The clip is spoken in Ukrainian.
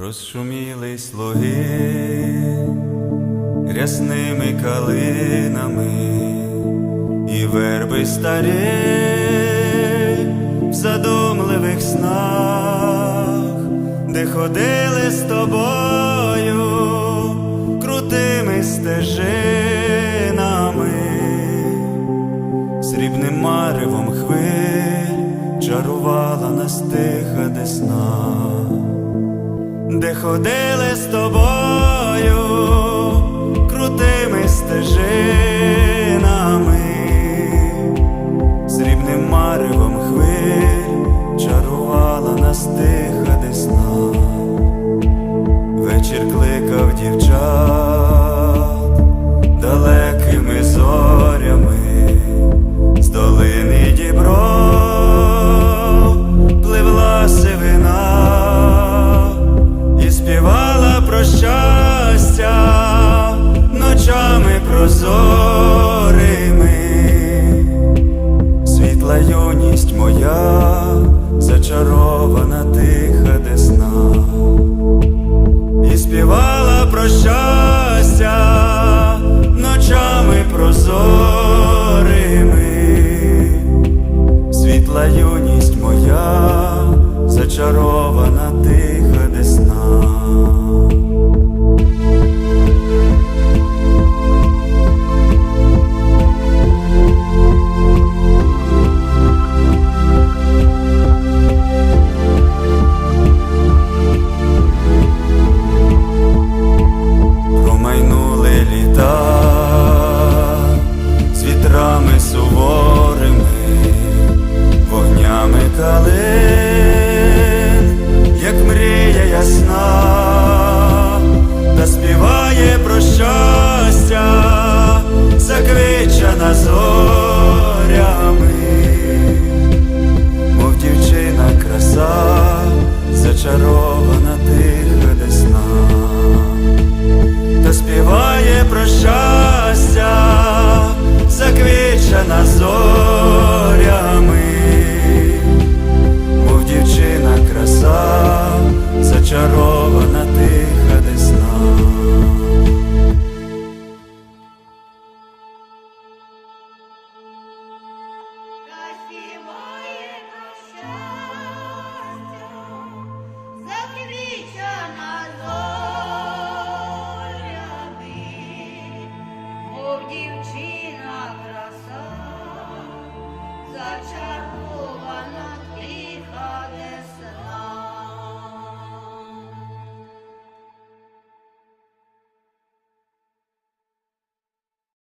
Розшумілись луги рясними калинами і верби старі в задумливих снах, де ходили з тобою крутими стежинами, срібним маревом хвиль чарувала нас тиха десна. де ходили з тобою крутими стежинами, срібним маревом хвиль чарувала нас тиха десна, вечір кликав дівчат юність моя, зачарована тиха десна, і співала про зачарована тиха десна та співає про щастя, заквічена зорями,